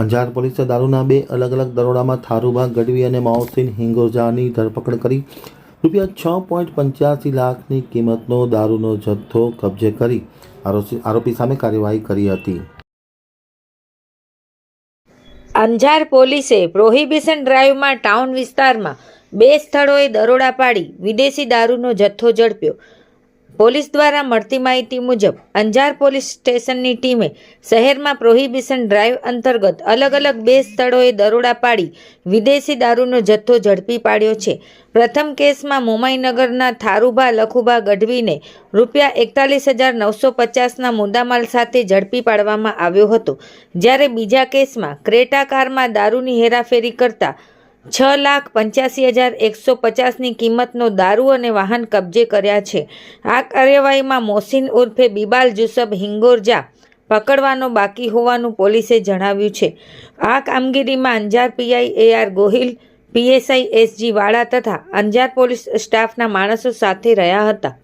અંજાર પોલીસે દારૂના બે અલગ અલગ દરોડામાં થારુભા, ગઢવી અને માઓસિન હિંગોજાની ધરપકડ કરી રૂપિયા છ પોઈન્ટ પંચ્યાસી લાખની કિંમતનો દારૂનો જથ્થો કબજે કરી આરોપી સામે કાર્યવાહી કરી હતી. અંજાર પોલીસે પ્રોહિબિશન ડ્રાઈવમાં ટાઉન વિસ્તારમાં બે સ્થળોએ દરોડા પાડી વિદેશી દારૂનો જથ્થો ઝડપ્યો. પોલીસ દ્વારા મળતી માહિતી મુજબ, અંજાર પોલીસ સ્ટેશનની ટીમે શહેરમાં પ્રોહિબિશન ડ્રાઈવ અંતર્ગત અલગ અલગ બે સ્થળોએ દરોડા પાડી વિદેશી દારૂનો જથ્થો ઝડપી પાડ્યો છે. પ્રથમ કેસમાં મુંબઈનગરના થારુભા લખુભા ગઢવીને રૂપિયા એકતાલીસ હજાર નવસો પચાસના મુદ્દામાલ સાથે ઝડપી પાડવામાં આવ્યો હતો. જ્યારે બીજા કેસમાં ક્રેટા કારમાં દારૂની હેરાફેરી કરતા છ લાખ પંચ્યાસી હજાર એકસો પચાસની કિંમતનો દારૂ અને વાહન કબજે કર્યા છે. આ કાર્યવાહીમાં મોસીન ઉર્ફે બિબાલ જુસબ હિંગોરજા પકડવાનો બાકી હોવાનું પોલીસે જણાવ્યું છે. આ કામગીરીમાં Anjar PI A R Gohil, PSI SG Vala તથા અંજાર પોલીસ સ્ટાફના માણસો સાથે રહ્યા હતા.